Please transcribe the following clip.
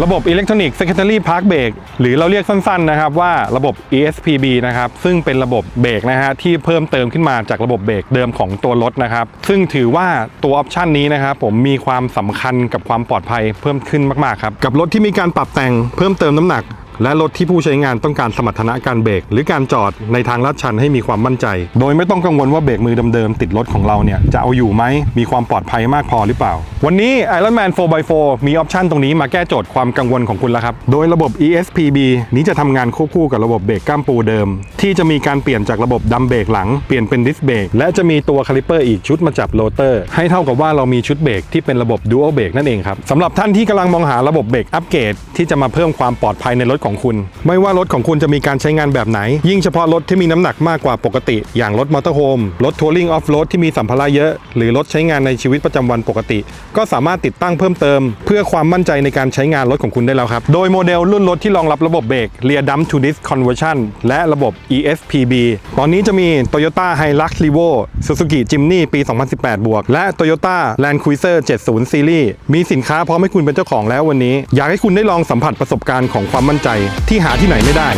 ระบบ Electronic Secondary Park Brake หรือเราเรียกสั้นๆนะครับว่าระบบ ESPB นะครับซึ่งเป็นระบบเบรกนะฮะที่เพิ่มเติมขึ้นมาจากระบบเบรกเดิมของตัวรถนะครับซึ่งถือว่าตัวออปชันนี้นะครับผมมีความสำคัญกับความปลอดภัยเพิ่มขึ้นมากๆครับกับรถที่มีการปรับแต่งเพิ่มเติมน้ำหนัก และรถที่ผู้ใช้งานต้องการสมรรถนะการเบรกหรือการจอดในทางลาดชันให้มีความมั่นใจ โดยไม่ต้องกังวลว่าเบรกมือเดิมๆติดรถของเราเนี่ยจะเอาอยู่ไหมมีความปลอดภัยมากพอหรือเปล่า วันนี้ Iron Man 4x4 มีออปชันตรงนี้มาแก้โจทย์ความกังวลของคุณแล้วครับ โดยระบบ ESPB นี้จะทำงานควบคู่กับระบบเบรกก้ามปูเดิม ที่จะมีการเปลี่ยนจากระบบดัมเบรกหลังเปลี่ยนเป็นดิสเบรกและจะมีตัวคาลิเปอร์อีกชุดมาจับโรเตอร์ให้เท่ากับว่าเรามีชุดเบรกที่เป็นระบบ Dual เบรกนั่นเองครับสำหรับท่านที่กำลังมองหาระบบเบรกอัปเกรดที่จะมาเพิ่มความปลอดภัยในรถของคุณ ไม่ว่ารถของคุณจะมีการใช้งานแบบไหน ยิ่งเฉพาะรถที่มีน้ำหนักมากกว่าปกติ อย่างรถมอเตอร์โฮมรถทัวริงออฟโรดที่มีสัมภาระเยอะ หรือรถใช้งานในชีวิตประจำวันปกติ ก็สามารถติดตั้งเพิ่มเติม เพื่อความมั่นใจในการใช้งานรถของคุณได้แล้วครับ โดยโมเดลรุ่นรถที่รองรับระบบเบรก Rear Dump to Disc Conversion และระบบ ESPB ตอนนี้จะมี Toyota Hilux Revo Suzuki Jimny ปี 2018 บวก และ Toyota Land Cruiser 70 Series มีสินค้าพร้อมให้คุณเป็นเจ้าของแล้ววันนี้ อยากให้คุณได้ลองสัมผัสประสบการณ์ของความมั่นใจที่หาที่ไหนไม่ได้